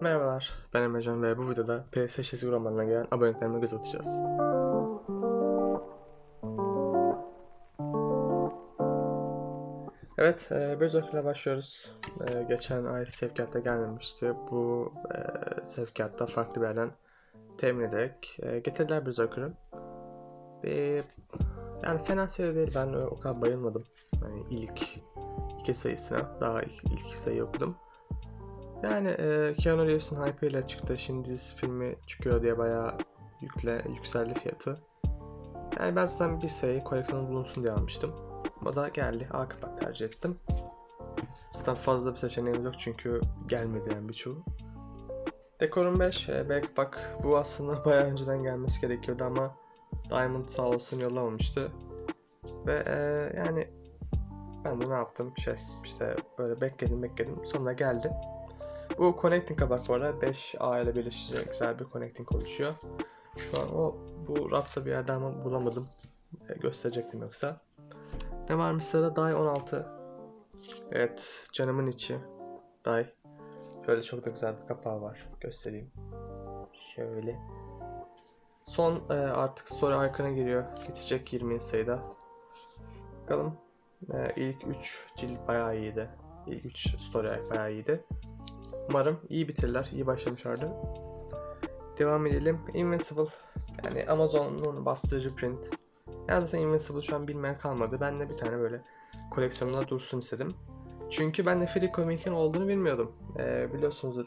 Merhabalar, ben Emrecan ve bu videoda PS çizgi romanına gelen aboneliklerime göz atacağız. Evet, e, bir ile başlıyoruz. E, geçen ay sevkiyatta gelmemişti. Bu e, sevkiyatta farklı bir yerden temin ederek e, getirdiler Berserker'ı. Ve yani fena seri değil, ben o kadar bayılmadım. Yani ilk iki sayısına, daha ilk, ilk sayıyı okudum. Yani e, Keanu Reeves'in hype ile çıktı. Şimdi dizi filmi çıkıyor diye bayağı yükle, yükseldi fiyatı. Yani ben zaten bir sayı koleksiyonu bulunsun diye almıştım. O da geldi. A kapak tercih ettim. Zaten fazla bir seçeneğimiz yok çünkü gelmedi yani birçoğu. Dekorum 5. E, B kapak. Bu aslında bayağı önceden gelmesi gerekiyordu ama Diamond sağ olsun yollamamıştı. Ve e, yani ben de ne yaptım? Şey işte böyle bekledim bekledim. Sonra geldi. Bu connecting kabak bu arada 5A ile birleşince güzel bir connecting oluşuyor. Şu an o bu rafta bir yerde ama bulamadım. E, gösterecektim yoksa. Ne varmış sırada? Die 16. Evet canımın içi. Die. Şöyle çok da güzel bir kapağı var. Göstereyim. Şöyle. Son e, artık story arkan'a giriyor. Bitecek 20 sayıda. Bakalım. E, ilk 3 cilt bayağı iyiydi. İlk 3 story arc bayağı iyiydi. Umarım iyi bitirirler. iyi başlamışlardı. Devam edelim. Invincible. Yani Amazon'un bastığı reprint. Yani zaten Invincible şu an bilmeyen kalmadı. Ben de bir tane böyle koleksiyonumda dursun istedim. Çünkü ben de Free Comic'in olduğunu bilmiyordum. Ee, biliyorsunuzdur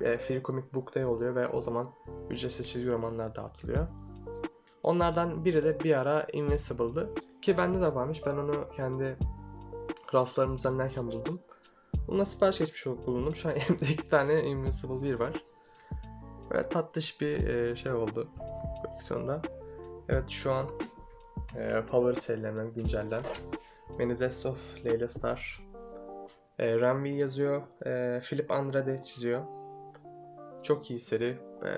e, Free Comic Book Day oluyor ve o zaman ücretsiz çizgi romanlar dağıtılıyor. Onlardan biri de bir ara Invincible'dı. Ki bende de varmış. Ben onu kendi raflarımı düzenlerken buldum. Bununla sipariş geçmiş bulundum. Şu an elimde iki tane Invincible 1 var. Böyle tatlış bir e, şey oldu koleksiyonda. Evet şu an e, favori serilerimden güncellen. Manifest of Layla Star. E, Ranvi yazıyor. E, Philip Andrade çiziyor. Çok iyi seri. E,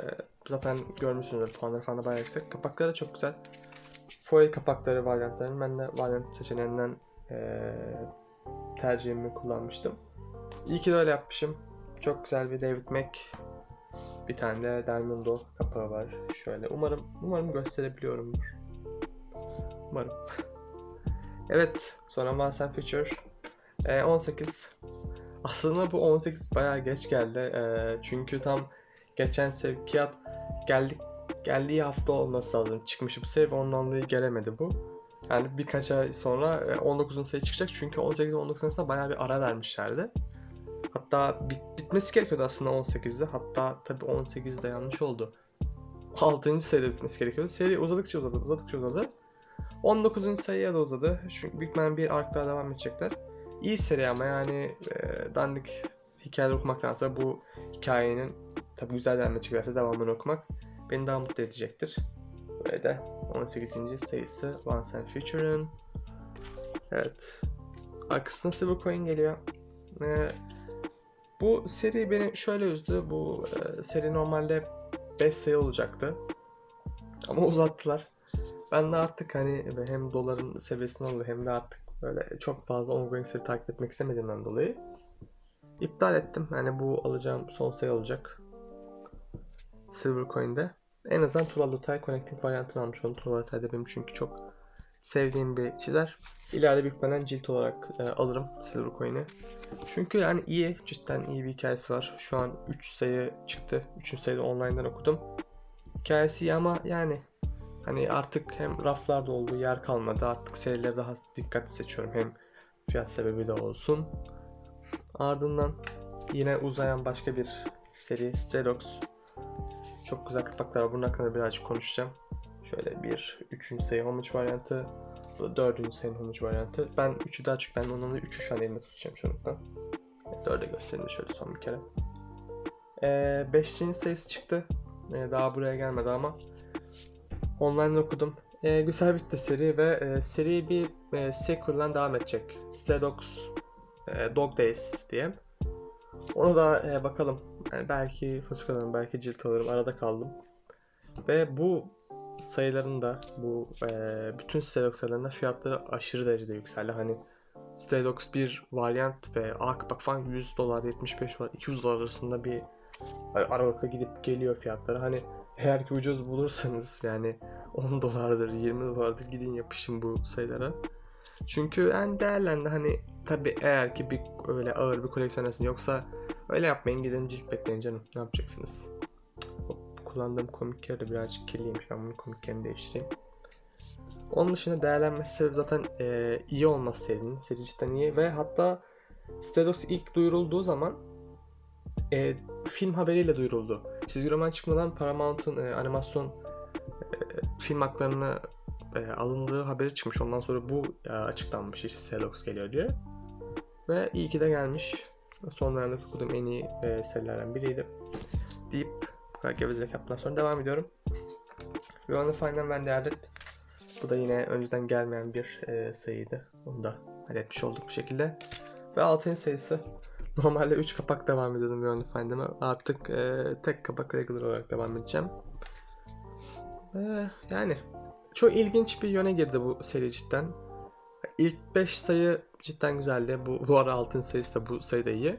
zaten görmüşsünüzdür puanları falan da bayağı yüksek. Kapakları çok güzel. Foil kapakları varyantların. Ben de varyant seçeneğinden e, tercihimi kullanmıştım. İyi ki de öyle yapmışım. Çok güzel bir David Mac. Bir tane de Diamondo kapağı var. Şöyle umarım umarım gösterebiliyorumdur. Umarım. evet, sonra and Future. Ee, 18. Aslında bu 18 bayağı geç geldi. Ee, çünkü tam geçen sevkiyat geldik geldiği hafta olması lazım. Çıkmış bu seri ondan dolayı gelemedi bu. Yani birkaç ay sonra 19. sayı çıkacak çünkü 18 ve 19 arasında bayağı bir ara vermişlerdi. Hatta bit, bitmesi gerekiyordu aslında 18'de. Hatta tabii 18'de yanlış oldu. 6. sayıda bitmesi gerekiyordu. Seri uzadıkça uzadı, uzadıkça uzadı. 19. sayıya da uzadı. Çünkü büyük bir ark daha devam edecekler. İyi seri ama yani e, dandik hikayeler okumaktansa bu hikayenin tabii güzel devam edeceklerse devamını okumak beni daha mutlu edecektir. Böyle de 18. sayısı Once and Future'ın. Evet. Arkasında Silver Coin geliyor. Ee, bu seri beni şöyle üzdü. Bu e, seri normalde 5 sayı olacaktı. Ama uzattılar. Ben de artık hani hem doların seviyesine oldu hem de artık böyle çok fazla ongoing seri takip etmek istemediğimden dolayı iptal ettim. Yani bu alacağım son sayı olacak. Silver Coin'de. En azından Tura Lutay Connecting varyantını almış oldum. Tura Lutay'da benim çünkü çok sevdiğim bir çizer. İleride büyük ihtimalle cilt olarak e, alırım Silver Coin'i. Çünkü yani iyi, cidden iyi bir hikayesi var. Şu an 3 sayı çıktı. 3. sayıda online'dan okudum. Hikayesi ama yani hani artık hem raflarda olduğu yer kalmadı. Artık serileri daha dikkatli seçiyorum. Hem fiyat sebebi de olsun. Ardından yine uzayan başka bir seri Stray Dogs. Çok güzel kapaklar var. Bunun hakkında birazcık konuşacağım. Şöyle bir, üçüncü sayı homage varyantı. Bu dördüncü sayının homage varyantı. Ben üçü daha çok ben onun da üçü şu an elimde tutacağım çoğunlukla. Dörde göstereyim de şöyle son bir kere. Ee, beşinci sayısı çıktı. Ee, daha buraya gelmedi ama. Online okudum. Ee, güzel bitti seri ve e, seri bir e, sequel'dan devam edecek. Dogs e, Dog Days diye. Onu da e, bakalım. Yani belki fırsat alırım, belki cilt alırım. Arada kaldım. Ve bu sayıların da bu e, bütün Dogs sayılarında fiyatları aşırı derecede yükseldi. Hani Dogs bir varyant ve A kapak falan 100 dolar, 75 dolar, 200 dolar arasında bir Ar- Aralıkta gidip geliyor fiyatları. Hani eğer ki ucuz bulursanız yani 10 dolardır 20 dolardır gidin yapışın bu sayılara. Çünkü yani değerlendi hani tabi eğer ki bir öyle ağır bir koleksiyonersin yoksa öyle yapmayın gidin cilt bekleyin canım ne yapacaksınız. Kullandığım komik kere de birazcık kirliymiş ben bunun komik yerini değiştireyim. Onun dışında değerlenmesi sebebi zaten e, iyi olması serinin. Seri cidden iyi ve hatta Stedox ilk duyurulduğu zaman e, film haberiyle duyuruldu. Çizgi roman çıkmadan Paramount'un e, animasyon e, film haklarını e, alındığı haberi çıkmış. Ondan sonra bu e, açıklanmış işte Stedox geliyor diye. Ve iyi ki de gelmiş. Son dönemde okuduğum en iyi e, serilerden biriydi. Kadar gevezelik yaptıktan sonra devam ediyorum. The Fine'den ben değerli bu da yine önceden gelmeyen bir e, sayıydı. Onu da halletmiş olduk bu şekilde. Ve altın sayısı. Normalde 3 kapak devam ediyordum the Find'ime. Artık e, tek kapak regular olarak devam edeceğim. E, yani çok ilginç bir yöne girdi bu seri cidden. İlk 5 sayı cidden güzeldi. Bu, bu ara altın sayısı da bu sayı da iyi.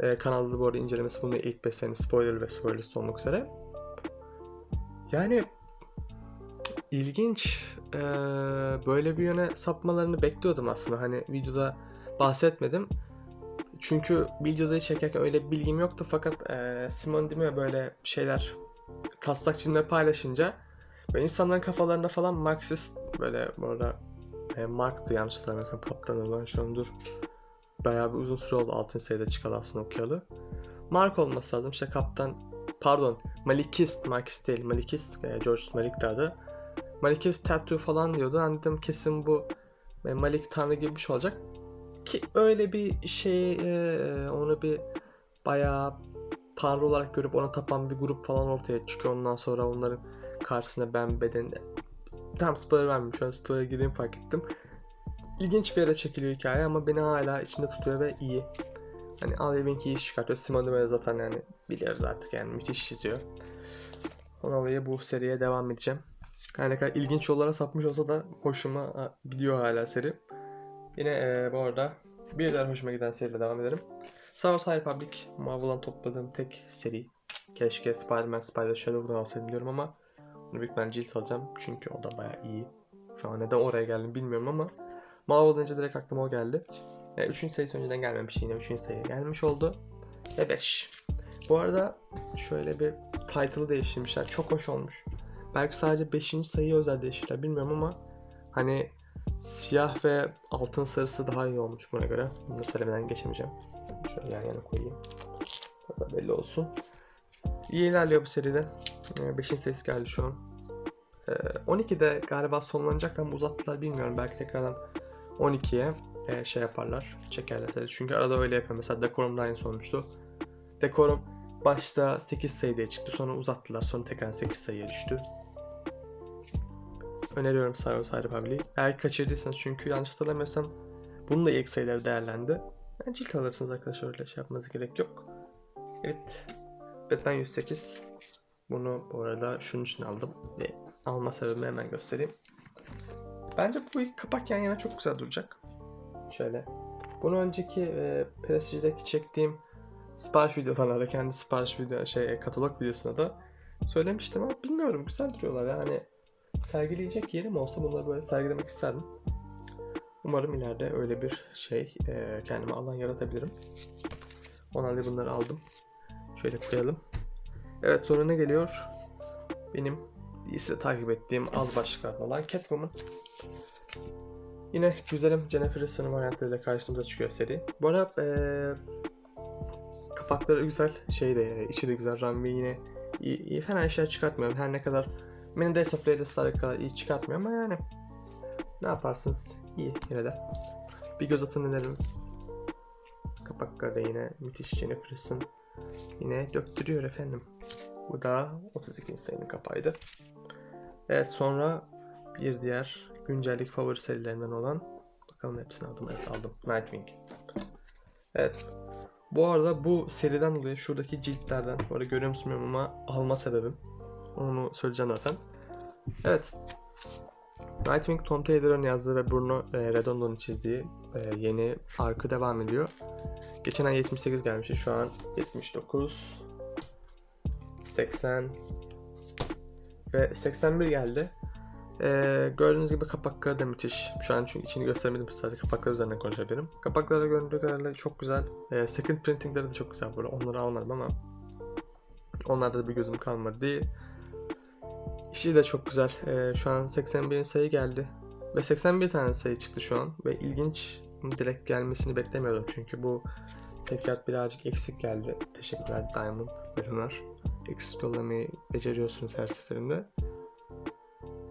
E, kanalda da bu arada incelemesi bulunuyor. İlk 5 sayının spoiler ve spoiler olmak üzere. Yani ilginç ee, böyle bir yöne sapmalarını bekliyordum aslında. Hani videoda bahsetmedim. Çünkü videoda çekerken öyle bir bilgim yoktu fakat e, Simon Dime böyle şeyler taslak çizme paylaşınca ve insanların kafalarında falan Marksist böyle bu arada e, Mark'tı yanlış hatırlamıyorsam kaptanı ben şu an dur. Bayağı bir uzun süre oldu altın sayıda çıkalı aslında okuyalı. Mark olması lazım işte kaptan pardon Malikist Marksist değil Malikist e, George Malik adı. Malikist tattoo falan diyordu. Ben dedim kesin bu e, Malik Tanrı gibi bir şey olacak. Ki öyle bir şey e, onu bir bayağı Tanrı olarak görüp ona tapan bir grup falan ortaya çıkıyor. Ondan sonra onların karşısında ben bedeninde tam spoiler vermeyeyim. Spoiler gireyim fark ettim. İlginç bir yere çekiliyor hikaye ama beni hala içinde tutuyor ve iyi. Hani Al Ewing iyi çıkartıyor. Simon de zaten yani biliyoruz artık yani müthiş çiziyor. Ondan dolayı bu seriye devam edeceğim. Her ne kadar ilginç yollara sapmış olsa da hoşuma gidiyor hala seri. Yine e, bu arada bir diğer hoşuma giden seriyle devam edelim. Star Wars High Republic Marvel'dan topladığım tek seri. Keşke Spider-Man Spider Shadow'dan alsaydım diyorum ama bunu büyük ben cilt alacağım çünkü o da baya iyi. Şu an neden oraya geldim bilmiyorum ama Marvel önce direkt aklıma o geldi. E, üçüncü sayısı önceden gelmemiş yine üçüncü sayıya gelmiş oldu. Ve 5. Bu arada şöyle bir title'ı değiştirmişler. Çok hoş olmuş. Belki sadece 5. sayıyı özel değiştirirler bilmiyorum ama hani siyah ve altın sarısı daha iyi olmuş buna göre. Bunu söylemeden geçemeyeceğim. Şöyle yan yana koyayım. Daha belli olsun. İyi ilerliyor bu seride. 5. sayısı geldi şu an. 12'de galiba sonlanacak ama uzattılar bilmiyorum. Belki tekrardan 12'ye şey yaparlar. Çekerler. Çünkü arada öyle yapıyor. Mesela Decorum da aynı olmuştu. Decorum başta 8 sayıda çıktı. Sonra uzattılar. Sonra tekrar 8 sayıya düştü öneriyorum High Republic'i. Eğer kaçırdıysanız çünkü yanlış hatırlamıyorsam bunun da ilk sayıları değerlendi. Yani cilt alırsınız arkadaşlar öyle şey yapmanıza gerek yok. Evet. Batman 108. Bunu bu arada şunun için aldım. Ve alma sebebimi hemen göstereyim. Bence bu ilk kapak yan yana çok güzel duracak. Şöyle. Bunu önceki e, Prestige'deki çektiğim sipariş videolarında kendi sipariş video şey katalog videosunda da söylemiştim ama bilmiyorum güzel duruyorlar yani sergileyecek yerim olsa bunları böyle sergilemek isterdim. Umarım ileride öyle bir şey e, kendime alan yaratabilirim. Da bunları aldım. Şöyle koyalım. Evet sonra ne geliyor? Benim iyisi takip ettiğim az başlıklar olan Catwoman. Yine güzelim Jennifer Aniston varyantlarıyla karşımıza çıkıyor seri. Bu arada e, kapakları güzel, şey de içi de güzel, runway yine iyi, iyi fena işler çıkartmıyorum. Her ne kadar Beni Days of Layders'lara kadar iyi çıkartmıyor ama yani ne yaparsınız iyi yine de. Bir göz atın denerim. Kapaklarda yine müthiş Jennifer Aniston yine döktürüyor efendim. Bu da 32. sayının kapağıydı. Evet sonra bir diğer güncellik favori serilerinden olan bakalım hepsini aldım evet aldım Nightwing. Evet bu arada bu seriden dolayı şuradaki ciltlerden bu arada görüyor musun ama alma sebebim onu söyleyeceğim zaten. Evet. Nightwing Tom Taylor'ın yazdığı ve Bruno e, Redondo'nun çizdiği e, yeni arkı devam ediyor. Geçen ay 78 gelmişti. Şu an 79. 80 ve 81 geldi. Ee, gördüğünüz gibi kapakları da müthiş. Şu an çünkü içini göstermedim sadece kapaklar üzerinden konuşabilirim. Kapakları göründüğü kadarıyla çok güzel. Ee, second printingleri de çok güzel böyle. Onları almadım ama onlarda da bir gözüm kalmadı değil. İşi de çok güzel. Ee, şu an 81 sayı geldi. Ve 81 tane sayı çıktı şu an. Ve ilginç direkt gelmesini beklemiyordum. Çünkü bu sevkiyat birazcık eksik geldi. Teşekkürler Diamond ve. Eksik yollamayı beceriyorsunuz her seferinde.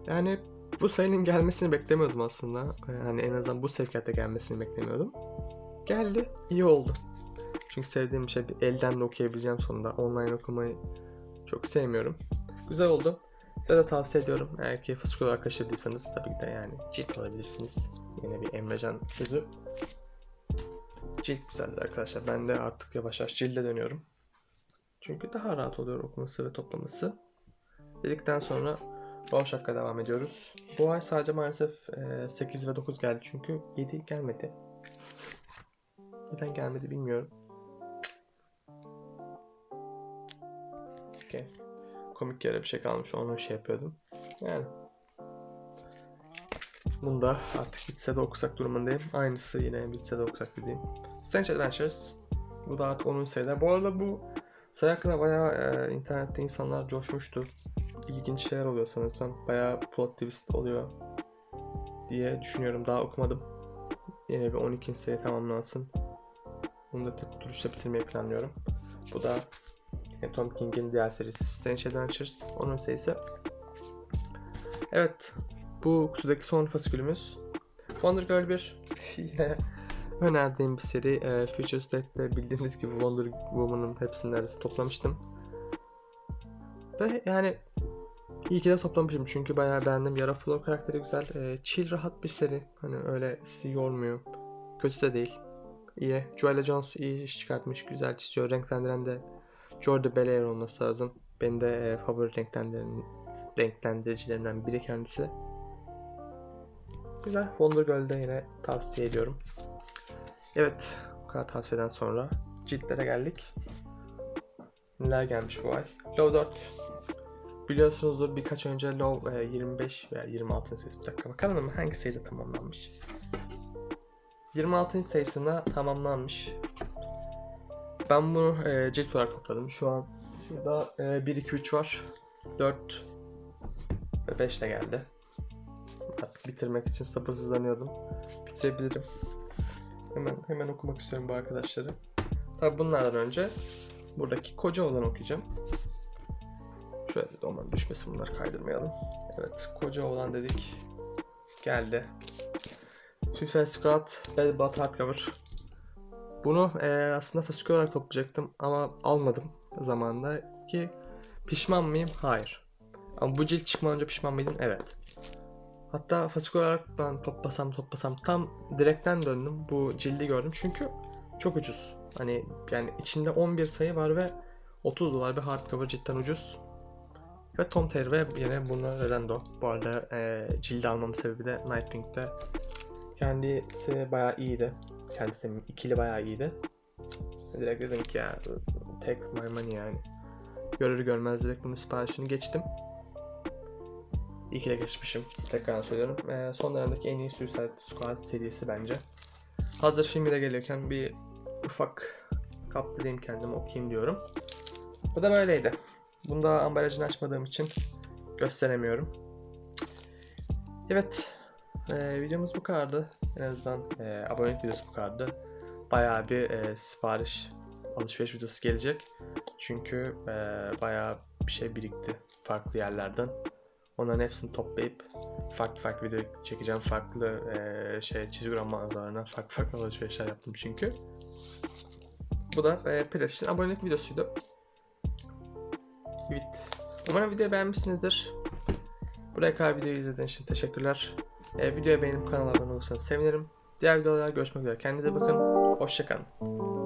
Yani bu sayının gelmesini beklemiyordum aslında. Yani en azından bu sevkiyatta gelmesini beklemiyordum. Geldi, iyi oldu. Çünkü sevdiğim bir şey elden de okuyabileceğim sonunda. Online okumayı çok sevmiyorum. Güzel oldu. Size de tavsiye ediyorum. Eğer ki fıskı olarak tabii ki de yani cilt alabilirsiniz. Yine bir Emrecan sözü. Cilt güzeldi arkadaşlar. Ben de artık yavaş yavaş cilde dönüyorum. Çünkü daha rahat oluyor okuması ve toplaması. Dedikten sonra Rorschach'a devam ediyoruz. Bu ay sadece maalesef e, 8 ve 9 geldi çünkü 7 gelmedi. Neden gelmedi bilmiyorum. Okay. Komik yere bir şey kalmış onu şey yapıyordum. Yani. Bunda artık bitse de okusak durumundayım. Aynısı yine bitse de okusak dediğim. Strange Adventures. Bu da artık 10. sayıda. Bu arada bu sayı hakkında bayağı e, internette insanlar coşmuştu ilginç şeyler oluyor sanırsam. Bayağı plot twist oluyor diye düşünüyorum. Daha okumadım. Yine bir 12. sayı tamamlansın. Bunu da tek oturuşta bitirmeyi planlıyorum. Bu da Tom King'in diğer serisi Strange Adventures. Onun sayısı. Evet. Bu kutudaki son fasikülümüz. Wonder Girl 1. Yine önerdiğim bir seri. E, Future State'de bildiğiniz gibi Wonder Woman'ın hepsini arası toplamıştım. Ve yani İyi ki de toplamışım çünkü bayağı beğendim. Yara Flow karakteri güzel. E, chill rahat bir seri. Hani öyle sizi yormuyor. Kötü de değil. İyi. Joella Jones iyi iş çıkartmış. Güzel çiziyor. Renklendiren de Jordi Belair olması lazım. Benim de e, favori renklendiren, renklendiricilerimden biri kendisi. Güzel. Wonder Girl'de yine tavsiye ediyorum. Evet. Bu kadar tavsiyeden sonra ciltlere geldik. Neler gelmiş bu ay? Low 4 Biliyorsunuzdur birkaç önce Low 25 veya 26. sayısı bir dakika bakalım hangi sayıda tamamlanmış. 26. sayısına tamamlanmış. Ben bunu e, cilt olarak topladım. Şu an şurada e, 1, 2, 3 var. 4 ve 5 de geldi. Artık bitirmek için sabırsızlanıyordum. Bitirebilirim. Hemen hemen okumak istiyorum bu arkadaşları. Tabi bunlardan önce buradaki koca olan okuyacağım. Düşmesin bunları kaydırmayalım. Evet koca olan dedik. Geldi. Suicide Squad Bad Bat Hardcover. Bunu e, aslında fasikül olarak toplayacaktım ama almadım zamanında ki pişman mıyım? Hayır. Ama bu cilt çıkmadan önce pişman mıydım? Evet. Hatta fasikül olarak ben toplasam toplasam tam direkten döndüm. Bu cildi gördüm çünkü çok ucuz. Hani yani içinde 11 sayı var ve 30 dolar bir hardcover cidden ucuz. Ve Tom Terry ve yine bunu Redendo. Bu arada e, cildi almamın sebebi de Nightwing'de. Kendisi bayağı iyiydi. Kendisi ikili bayağı iyiydi. Direkt dedim ki ya take my money yani. Görür görmez direkt bunun siparişini geçtim. İyi de geçmişim. Tekrar söylüyorum. E, son dönemdeki en iyi Suicide Squad serisi bence. Hazır filmi de geliyorken bir ufak kaptırayım kendimi okuyayım diyorum. Bu da böyleydi. Bunda ambalajını açmadığım için gösteremiyorum. Evet. E, videomuz bu kadardı. En azından e, abonelik videosu bu kadardı. Bayağı bir e, sipariş alışveriş videosu gelecek. Çünkü e, bayağı bir şey birikti farklı yerlerden. Onların hepsini toplayıp farklı farklı video çekeceğim. Farklı e, şey çizgi roman mağazalarına farklı farklı alışverişler yaptım çünkü. Bu da e, PlayStation abonelik videosuydu. Evet. Umarım videoyu beğenmişsinizdir. Buraya kadar videoyu izlediğiniz için teşekkürler. E, videoyu beğenip kanala abone olursanız sevinirim. Diğer videolarda görüşmek üzere. Kendinize bakın. Hoşçakalın.